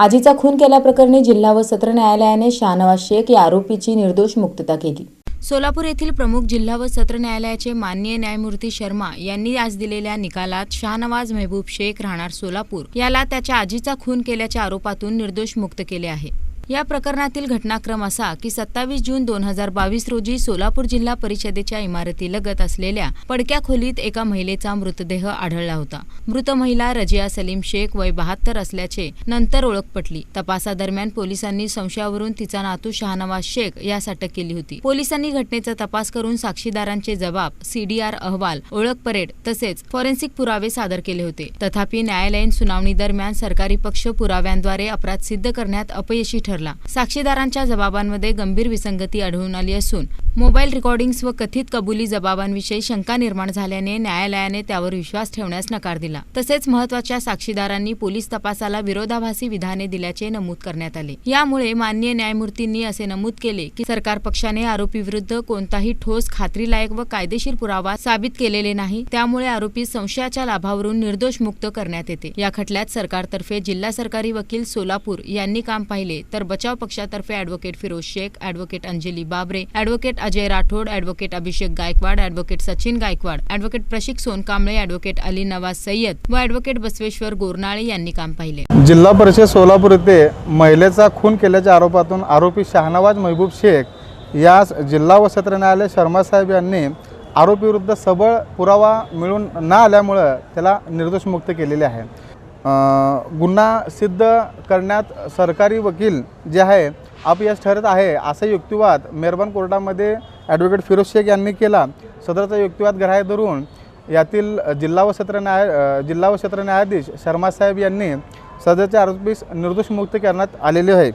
आजीचा खून केल्याप्रकरणी जिल्हा व सत्र न्यायालयाने शाहनवाज शेख या आरोपीची निर्दोष मुक्तता केली. सोलापूर येथील प्रमुख जिल्हा व सत्र न्यायालयाचे माननीय न्यायमूर्ती शर्मा यांनी आज दिलेल्या निकालात शाहनवाज मेहबूब शेख राहणार सोलापूर. याला त्याच्या आजीचा खून केल्याच्या आरोपातून निर्दोष मुक्त केले आहे. या प्रकरणातील घटनाक्रम असा की सत्तावीस जून दोन हजार बावीस रोजी सोलापूर जिल्हा परिषदेच्या इमारतीलगत असलेल्या पडक्या खोलीत एका महिलेचा मृतदेह आढळला होता. मृत महिला रजिया सलीम शेख वय बहात्तर असल्याचे नंतर ओळख पटली. तपासादरम्यान पोलिसांनी संशयावरून तिचा नातू शहानवाज शेख यास अटक केली होती. पोलिसांनी घटनेचा तपास करून साक्षीदारांचे जबाब सीडीआर अहवाल ओळख परेड तसेच फॉरेन्सिक पुरावे सादर केले होते. तथापि न्यायालयीन सुनावणी दरम्यान सरकारी पक्ष पुराव्यांद्वारे अपराध सिद्ध करण्यात अपयशी ठरला. ठरला. साक्षीदारांच्या जबाबांमध्ये गंभीर विसंगती आढळून आली असून मोबाईल रेकॉर्डिंग्स व कथित कबुली जबाबांविषयी शंका निर्माण झाल्याने न्यायालयाने त्यावर विश्वास ठेवण्यास नकार दिला. तसेच महत्त्वाच्या साक्षीदारांनी पोलीस तपासाला विरोधाभासी विधाने दिल्याचे नमूद करण्यात आले. यामुळे मान्य न्यायमूर्तींनी असे नमूद केले की सरकार पक्षाने आरोपीविरुद्ध कोणताही ठोस खात्रीलायक व कायदेशीर पुरावा साबित केलेले नाही. त्यामुळे आरोपी संशयाच्या लाभावरून निर्दोष मुक्त करण्यात येते. या खटल्यात सरकारतर्फे जिल्हा सरकारी वकील सोलापूर यांनी काम पाहिले तर बचाव पक्षातर्फे advocate Firoz Shaikh advocate Anjali Babare advocate Ajay Rathod advocate Abhishek Gaikwad advocate Sachin Gaikwad advocate Prashik Sonkamble advocate Ali Nawaz Sayyed व अॅडव्होकेट बसवेश्वर गोरनाळे यांनी काम पाहिले. जिल्हा परिषद सोलापूर येथे महिलेचा खून केल्याच्या आरोपातून आरोपी शहानवाज महबूब शेख यास जिल्हा व सत्र न्यायालय शर्मा साहेब यांनी आरोपीविरुद्ध सबळ पुरावा मिळून न आल्यामुळं त्याला निर्दोष मुक्त केलेले आहे. गुन्हा सिद्ध करण्यात सरकारी वकील जे आहे अपयश ठरत आहे असा युक्तिवाद मेरबन कोर्टामध्ये ॲडव्होकेट फिरोज शेख यांनी केला. सदरचा युक्तिवाद ग्राह्य धरून यातील जिल्हा व सत्र न्याय जिल्हा व सत्र न्यायाधीश शर्मा साहेब यांनी सदरच्या आरोपीस निर्दोष मुक्त करण्यात आलेले आहे.